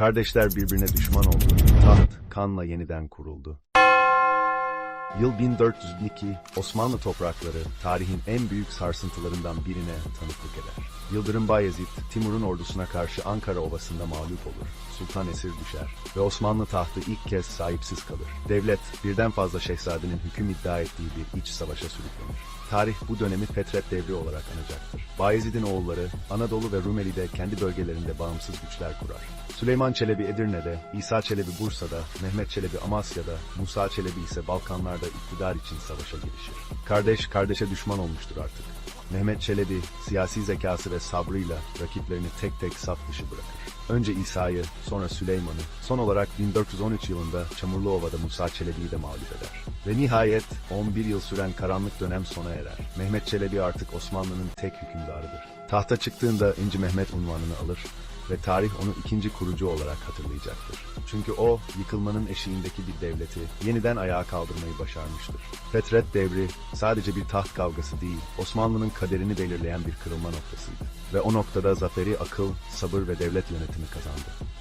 Kardeşler birbirine düşman oldu. Taht kanla yeniden kuruldu. Yıl 1402, Osmanlı toprakları tarihin en büyük sarsıntılarından birine tanıklık eder. Yıldırım Bayezid, Timur'un ordusuna karşı Ankara Ovası'nda mağlup olur. Sultan esir düşer ve Osmanlı tahtı ilk kez sahipsiz kalır. Devlet, birden fazla şehzadenin hüküm iddia ettiği bir iç savaşa sürüklenir. Tarih bu dönemi Fetret devri olarak anacaktır. Bayezid'in oğulları Anadolu ve Rumeli'de kendi bölgelerinde bağımsız güçler kurar. Süleyman Çelebi Edirne'de, İsa Çelebi Bursa'da, Mehmet Çelebi Amasya'da, Musa Çelebi ise Balkanlarda iktidar için savaşa girişir. Kardeş kardeşe düşman olmuştur artık. Mehmet Çelebi siyasi zekası ve sabrıyla rakiplerini tek tek saf dışı bırakır. Önce İsa'yı, sonra Süleyman'ı, son olarak 1413 yılında Çamurluova'da Musa Çelebi'yi de mağlup eder. Ve nihayet 11 yıl süren karanlık dönem sona erer. Mehmet Çelebi artık Osmanlı'nın tek hükümdarıdır. Tahta çıktığında İnci Mehmet unvanını alır ve tarih onu ikinci kurucu olarak hatırlayacaktır. Çünkü o, yıkılmanın eşiğindeki bir devleti yeniden ayağa kaldırmayı başarmıştır. Fetret devri sadece bir taht kavgası değil, Osmanlı'nın kaderini belirleyen bir kırılma noktasıydı. Ve o noktada zaferi akıl, sabır ve devlet yönetimi kazandı.